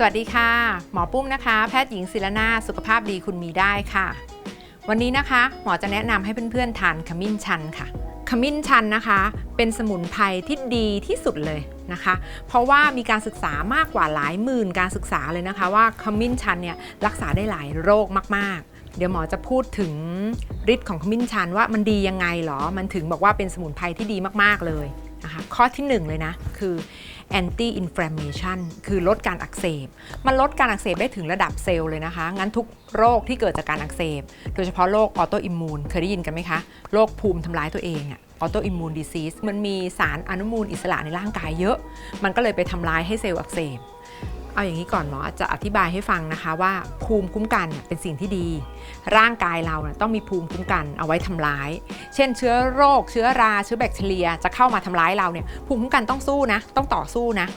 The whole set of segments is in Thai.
สวัสดีค่ะ หมอปุ้มนะคะ แพทย์หญิงศิรนาสุขภาพดีคุณมีได้ค่ะ วันนี้นะคะ หมอจะแนะนำให้เพื่อนๆทานขมิ้นชันค่ะ ขมิ้นชันนะคะ เป็นสมุนไพรที่ดีที่สุดเลยนะคะ เพราะว่ามีการศึกษามากกว่าหลายหมื่นการศึกษาเลยนะคะ ว่าขมิ้นชันเนี่ยรักษาได้หลายโรคมากๆ เดี๋ยวหมอจะพูดถึงฤทธิ์ของขมิ้นชันว่ามันดียังไงหรอ มันถึงบอกว่าเป็นสมุนไพรที่ดีมากๆเลยนะคะ ข้อที่หนึ่งเลยนะคือ anti inflammation คือลดการอักเสบ มันลดการอักเสบได้ถึงระดับเซลล์เลยนะคะ งั้นทุกโรคที่เกิดจากการอักเสบ โดยเฉพาะโรคออโตอิมมูนเคยได้ยินกันไหมคะ โรคภูมิทำร้ายตัวเองอะออโตอิมมูนดิซีสมันมีสารอนุมูลอิสระในร่างกายเยอะ มันก็เลยไปทำลายให้เซลล์อักเสบ เอาอย่างนี้ก่อนหมอจะอธิบายให้ฟังนะคะว่าภูมิคุ้มกันเป็นสิ่งที่ดี ร่างกายเราต้องมีภูมิคุ้มกันเอาไว้ทำร้าย เช่น เชื้อโรค เชื้อราเชื้อแบคทีเรียจะเข้ามาทำร้ายเราเนี่ยภูมิคุ้มกันต้องสู้นะต้องต่อสู้นะ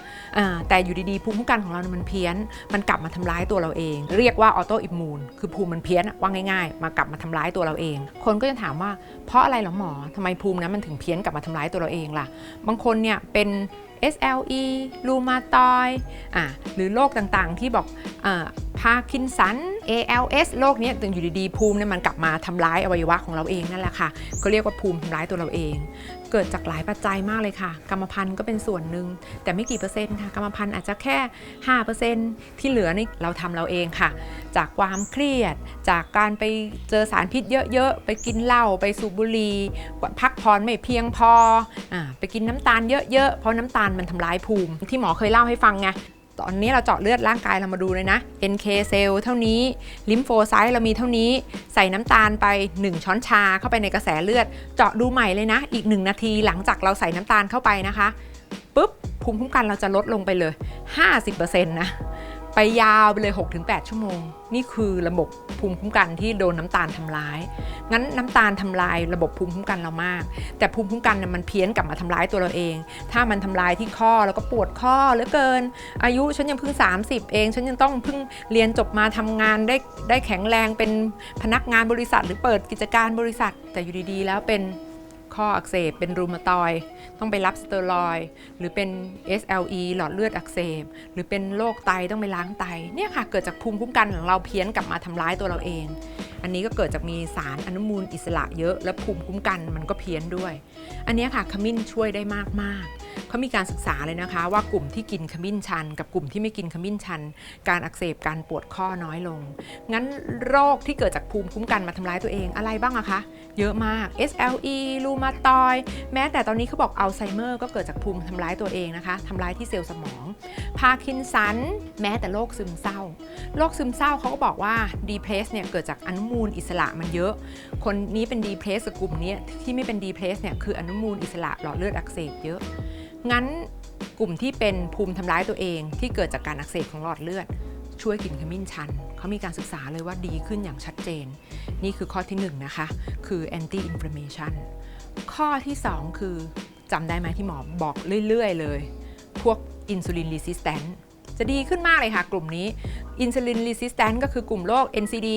แต่อยู่ดีๆภูมิคุ้มกันของเราเนี่ยมันเพี้ยน มันกลับมาทำร้ายตัวเราเอง เรียกว่าออโตอิมมูนคือภูมิมันเพี้ยนว่าง่าย ๆ มากลับมาทำร้ายตัวเราเอง คนก็จะถามว่าเพราะอะไรเหรอหมอทำไมภูมินั้นมันถึงเพี้ยนกลับมาทำร้ายตัวเราเองล่ะ บางคนเนี่ยเป็น SLE รูมาตอยอะหรือโรคต่างๆ ที่บอก พาคินสัน ALS โรคนี้ยอยู่ดีๆภูมิเนี่ยมันกลับมาทำร้ายอวัยวะของเราเองนั่นแหละค่ะก็เรียกว่าภูมิทำร้ายตัวเราเอง เกิดจากหลายปัจจัยมากเลยค่ะ กรรมพันธุ์ก็เป็นส่วนหนึ่งแต่ไม่กี่เปอร์เซ็นต์ค่ะ กรรมพันธุ์อาจจะแค่ 5%ที่เหลือนี่เราทำเราเองค่ะ จากความเครียด จากการไปเจอสารพิษเยอะๆ ไปกินเหล้าไปสูบบุหรี่พักผ่อนไม่เพียงพออไปกินน้ำตาลเยอะๆ เพราะน้ำตาลมันทำร้ายภูมิ ที่หมอเคยเล่าให้ฟังไง ตอนนี้เราเจาะเลือดร่างกายเรามาดูเลยนะ NK เซลล์เท่านี้ลิมโฟไซต์เรามีเท่านี้ ใส่น้ำตาลไป 1 ช้อนชาเข้าไปในกระแสเลือด เจาะดูใหม่เลยนะ อีก 1 นาทีหลังจากเราใส่น้ำตาลเข้าไปนะคะปุ๊บภูมิคุ้มกันเราจะลดลงไปเลย 50%นะ ไปยาวไปเลย 6-8 ชั่วโมง นี่คือระบบภูมิคุ้มกันที่โดนน้ำตาลทำร้าย งั้นน้ำตาลทำลายระบบภูมิคุ้มกันเรามาก แต่ภูมิคุ้มกันเนี่ยมันเพี้ยนกลับมาทำร้ายตัวเราเอง ถ้ามันทำลายที่ข้อแล้วก็ปวดข้อเหลือเกิน อายุฉันยังเพิ่ง 30 เอง ฉันยังต้องเพิ่งเรียนจบมาทำงานได้ได้แข็งแรงเป็นพนักงานบริษัท หรือเปิดกิจการบริษัท แต่อยู่ดีๆ แล้วเป็น ข้ออักเสบ เป็นรูมาตอยต้องไปรับสเตียรอยหรือเป็น SLE หลอดเลือดอักเสบ หรือเป็นโรคไตต้องไปล้างไตเนี่ยค่ะเกิดจากภูมิคุ้มกันของเราเพี้ยนกลับมาทำร้ายตัวเราเอง อันนี้ก็เกิดจากมีสารอนุมูลอิสระเยอะและภูมิคุ้มกันมันก็เพี้ยนด้วย อันนี้ค่ะขมิ้นช่วยได้มากมากเขามีการศึกษาเลยนะคะว่ากลุ่มที่กินขมิ้นชัน กับกลุ่มที่ไม่กินขมิ้นชัน การอักเสบการปวดข้อน้อยลง งั้นโรคที่เกิดจากภูมิคุ้มกันมาทำร้ายตัวเองอะไรบ้างอะคะ เยอะมาก SLE รูมาตอยแม้แต่ตอนนี้เขาบอกอัลไซเมอร์ก็เกิดจากภูมิทำร้ายตัวเองนะคะทำร้ายที่เซลล์สมองพาร์กินสันแม้แต่โรคซึมเศร้าโรคซึมเศร้าเขาก็บอกว่าดีเพรสเนี่ยเกิดจากอนุมูลอิสระมันเยอะ คนนี้เป็นดีเพรสกับกลุ่มนี้ที่ไม่เป็นดีเพรสเนี่ยคืออนุมูลอิสระหลอดเลือดอักเสบเยอะ งั้นกลุ่มที่เป็นภูมิทำร้ายตัวเองที่เกิดจากการอักเสบของหลอดเลือด ช่วยกินขมิ้นชัน เขามีการศึกษาเลยว่าดีขึ้นอย่างชัดเจน นี่คือข้อที่หนึ่งนะคะ คือ anti inflammation ข้อที่ 2 คือจำได้ไหมที่หมอบอกเรื่อย ๆ เลย พวก insulin resistant จะดีขึ้นมากเลยค่ะ กลุ่มนี้อินซูลินลิซิสแตนก็คือกลุ่มโรค NCD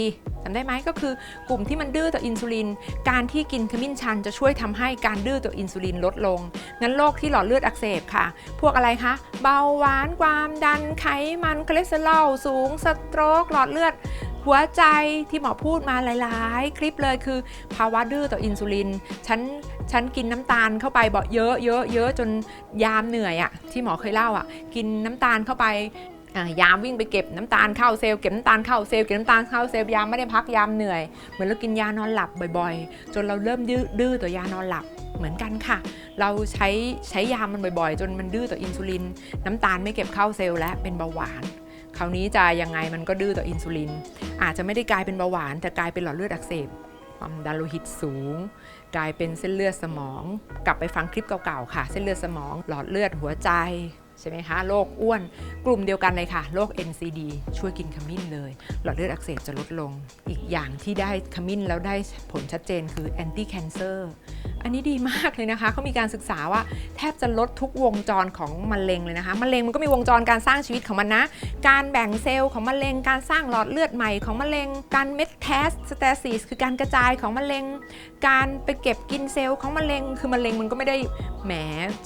จำได้ไหมก็คือกลุ่มที่มันดื้อต่ออินซูลิน การที่กินขมิ้นชันจะช่วยทำให้การดื้อต่ออินซูลินลดลง งั้นโรคที่หลอดเลือดอักเสบค่ะ พวกอะไรคะ เบาหวานความดันไขมันคอเลสเตอรอลสูงสโตรกหลอดเลือด หัวใจที่หมอพูดมาหลาย ๆ คลิปเลยคือ ภาวะดื้อต่ออินซูลิน ฉันฉันกินน้ำตาลเข้าไปบอกเยอะเยอะเยอะจนยามเหนื่อยอะที่หมอเคยเล่าอะกินน้ำตาลเข้าไปยามวิ่งไปเก็บน้ำตาลเข้าเซลล์เก็บน้ำตาลเข้าเซลล์เก็บน้ำตาลเข้าเซลล์ยามไม่ได้พักยามเหนื่อย เหมือนเรากินยานอนหลับบ่อยๆ จนเราเริ่มดื้อดื้อต่อยานอนหลับเหมือนกันค่ะ เราใช้ใช้ยามันบ่อยๆ จนมันดื้อต่ออินซูลิน น้ำตาลไม่เก็บเข้าเซลล์และเป็นเบาหวาน คราวนี้จะยังไงมันก็ดื้อต่ออินซูลิน อาจจะไม่ได้กลายเป็นเบาหวานแต่กลายเป็นหลอดเลือดอักเสบความดันโลหิตสูง กลายเป็นเส้นเลือดสมอง กลับไปฟังคลิปเก่าๆค่ะ เส้นเลือดสมอง หลอดเลือดหัวใจใช่ไหมคะโรคอ้วนกลุ่มเดียวกันเลยค่ะโรค NCD ช่วยกินขมิ้นเลย หลอดเลือดอักเสบจะลดลง อีกอย่างที่ได้ขมิ้นแล้วได้ผลชัดเจนคือ anti cancer อั อันนี้ดีมากเลยนะคะเขามีการศึกษาว่าแทบจะลดทุกวงจรของมะเร็งเลยนะคะมะเร็งมันก็มีวงจรการสร้างชีวิตของมันนะ การแบ่งเซลล์ของมะเร็ง การสร้างหลอดเลือดใหม่ของมะเร็ง การเมตาสเตซิสคือการกระจายของมะเร็ง การไปเก็บกินเซลล์ของมะเร็ง คือมะเร็งมันก็ไม่ได้แหม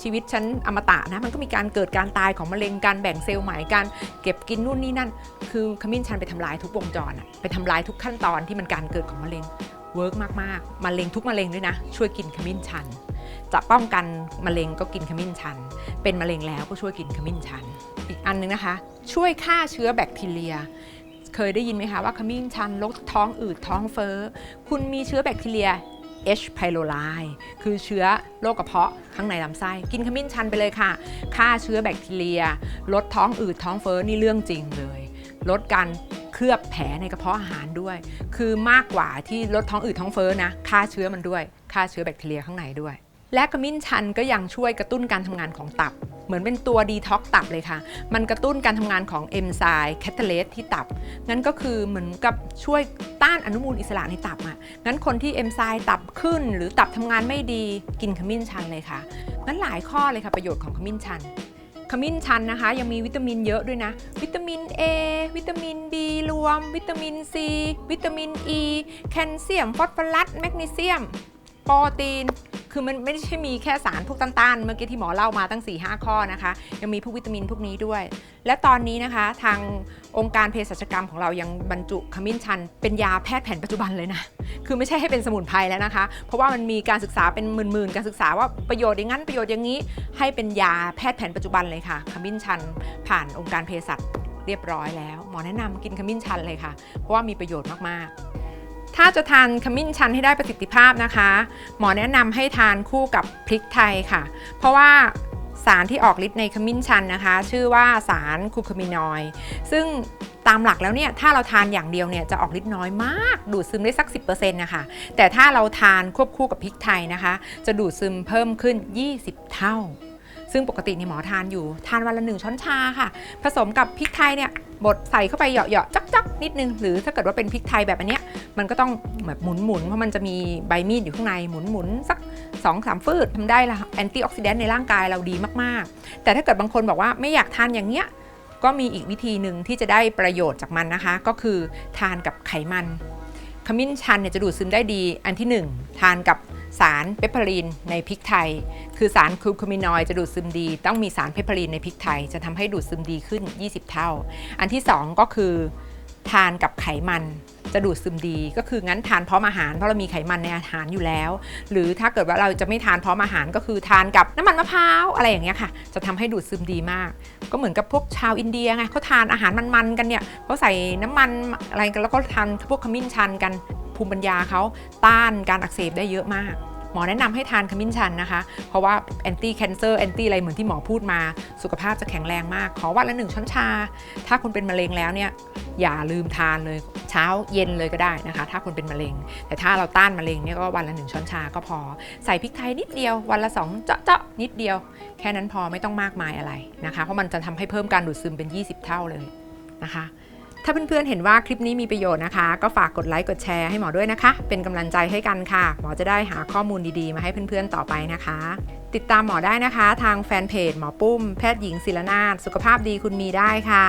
ชีวิตฉันอมตะนะมันก็มีการเกิดการตายของมะเร็ง การแบ่งเซลล์ใหม่การเก็บกินนู่นนี่นั่น คือขมิ้นชันไปทำลายทุกวงจรอะไปทำลายทุกขั้นตอนที่มันการเกิดของมะเร็งเวิร์กมากๆมะเร็งทุกมะเร็งด้วยนะ ช่วยกินขมิ้นชัน จะป้องกันมะเร็งก็กินขมิ้นชัน เป็นมะเร็งแล้วก็ช่วยกินขมิ้นชัน อีกอันนึงนะคะ ช่วยฆ่าเชื้อแบคทีเรีย เคยได้ยินไหมคะว่าขมิ้นชันลดท้องอืดท้องเฟ้อ คุณมีเชื้อแบคทีเรีย H. pylori คือเชื้อโรคกระเพาะข้างในลำไส้ กินขมิ้นชันไปเลยค่ะ ฆ่าเชื้อแบคทีเรีย ลดท้องอืดท้องเฟ้อนี่เรื่องจริงเลย ลดการ เคลือบแผลในกระเพาะอาหารด้วย คือมากกว่าที่ลดท้องอืดท้องเฟ้อนะฆ่าเชื้อมันด้วยฆ่าเชื้อแบคทีเรียข้างในด้วย และขมิ้นชันก็ยังช่วยกระตุ้นการทำงานของตับ เหมือนเป็นตัวดีท็อกตับเลยค่ะ มันกระตุ้นการทำงานของเอนไซม์แคตาเลสที่ตับ งั้นก็คือเหมือนกับช่วยต้านอนุมูลอิสระในตับอะ งั้นคนที่เอนไซม์ตับขึ้น หรือตับทำงานไม่ดีกินขมิ้นชันเลยค่ะ งั้นหลายข้อเลยค่ะประโยชน์ของขมิ้นชัน ขมิ้นชันนะคะ ยังมีวิตามินเยอะด้วยนะ วิตามิน A วิตามิน B รวม วิตามิน C วิตามิน E แคลเซียม ฟอสฟอรัส แมกนีเซียม โปรตีน คือมันไม่ใช่มีแค่สารพวกต้านๆ เมื่อกี้ที่หมอเล่ามาตั้ง 4-5 ข้อนะคะ ยังมีพวกวิตามินพวกนี้ด้วย และตอนนี้นะคะทางองค์การเภสัชกรรมของเรายังบรรจุขมิ้นชัน เป็นยาแพทย์แผนปัจจุบันเลยนะ คือไม่ใช่ให้เป็นสมุนไพรแล้วนะคะ เพราะว่ามันมีการศึกษาเป็นหมื่นๆ การศึกษาว่าประโยชน์อย่างนั้นประโยชน์อย่างนี้ ให้เป็นยาแพทย์แผนปัจจุบันเลยค่ะ ขมิ้นชัน ผ่านองค์การเภสัชเรียบร้อยแล้ว หมอแนะนำกินขมิ้นชันเลยค่ะ เพราะว่ามีประโยชน์มากๆ ถ้าจะทานขมิ้นชันให้ได้ประสิทธิภาพนะคะ หมอแนะนำให้ทานคู่กับพริกไทยค่ะ เพราะว่าสารที่ออกฤทธิ์ในขมิ้นชันนะคะ ชื่อว่าสารคูคามินอยซึ่งตามหลักแล้วเนี่ยถ้าเราทานอย่างเดียวเนี่ยจะออกฤทธิ์น้อยมาก ดูดซึมได้สัก 10%นะคะแต่ถ้าเราทานควบคู่กับพริกไทยนะคะ จะดูดซึมเพิ่มขึ้น 20 เท่า ซึ่งปกตินี่หมอทานอยู่ทานวันละหนึ่งช้อนชาค่ะ ผสมกับพริกไทยเนี่ยบดใส่เข้าไปเหยาะๆจักๆ นิดนึง หรือถ้าเกิดว่าเป็นพริกไทยแบบอันเนี้ยมันก็ต้องแบบหมุนๆ เพราะมันจะมีใบมีดอยู่ข้างในหมุนๆ สัก2-3สามฟืดทำได้ละแอนตี้ออกซิแดนต์ในร่างกายเราดีมากๆ แต่ถ้าเกิดบางคนบอกว่าไม่อยากทานอย่างเนี้ยก็มีอีกวิธีหนึ่งที่จะได้ประโยชน์จากมันนะคะ ก็คือทานกับไขมันขมิ้นชันเนี่ยจะดูดซึมได้ดีอันที่ 1 ทานกับ สารเปปเปอรีนในพริกไทย คือสารคูคามินอยจะดูดซึมดี ต้องมีสารเปปเปอรีนในพริกไทย จะทำให้ดูดซึมดีขึ้น 20 เท่า อันที่ 2 ก็คือทานกับไขมันจะดูดซึมดีก็คืองั้นทานพร้อมอาหารเพราะเรามีไขมันในอาหารอยู่แล้ว หรือถ้าเกิดว่าเราจะไม่ทานพร้อมอาหารก็คือทานกับน้ำมันมะพร้าวอะไรอย่างเงี้ยค่ะ จะทำให้ดูดซึมดีมาก ก็เหมือนกับพวกชาวอินเดียไงเขาทานอาหารมันๆกันเนี่ยเขาใส่น้ำมันอะไรกันแล้วก็ทานพวกขมิ้นชันกัน ภูมิปัญญาเขาต้านการอักเสบได้เยอะมากหมอแนะนำให้ทานขมิ้นชันนะคะ เพราะว่าแอนตี้แคนเซอร์แอนตี้อะไรเหมือนที่หมอพูดมา สุขภาพจะแข็งแรงมาก ขอวันละหนึ่งช้อนชา ถ้าคุณเป็นมะเร็งแล้วเนี่ย อย่าลืมทานเลยเช้าเย็นเลยก็ได้นะคะ ถ้าคุณเป็นมะเร็ง แต่ถ้าเราต้านมะเร็งเนี่ยก็วันละหนึ่งช้อนชาก็พอ ใส่พริกไทยนิดเดียว วันละสองเจาะเจาะนิดเดียว แค่นั้นพอไม่ต้องมากมายอะไรนะคะ เพราะมันจะทำให้เพิ่มการดูดซึมเป็น 20 เท่าเลยนะคะ ถ้าเพื่อนๆเห็นว่าคลิปนี้มีประโยชน์นะคะ ก็ฝากกดไลค์กดแชร์ให้หมอด้วยนะคะ เป็นกำลังใจให้กันค่ะ หมอจะได้หาข้อมูลดีๆ มาให้เพื่อนๆต่อไปนะคะ ติดตามหมอได้นะคะ ทางแฟนเพจหมอปุ้ม แพทย์หญิงศิลนาถสุขภาพดีคุณมีได้ค่ะ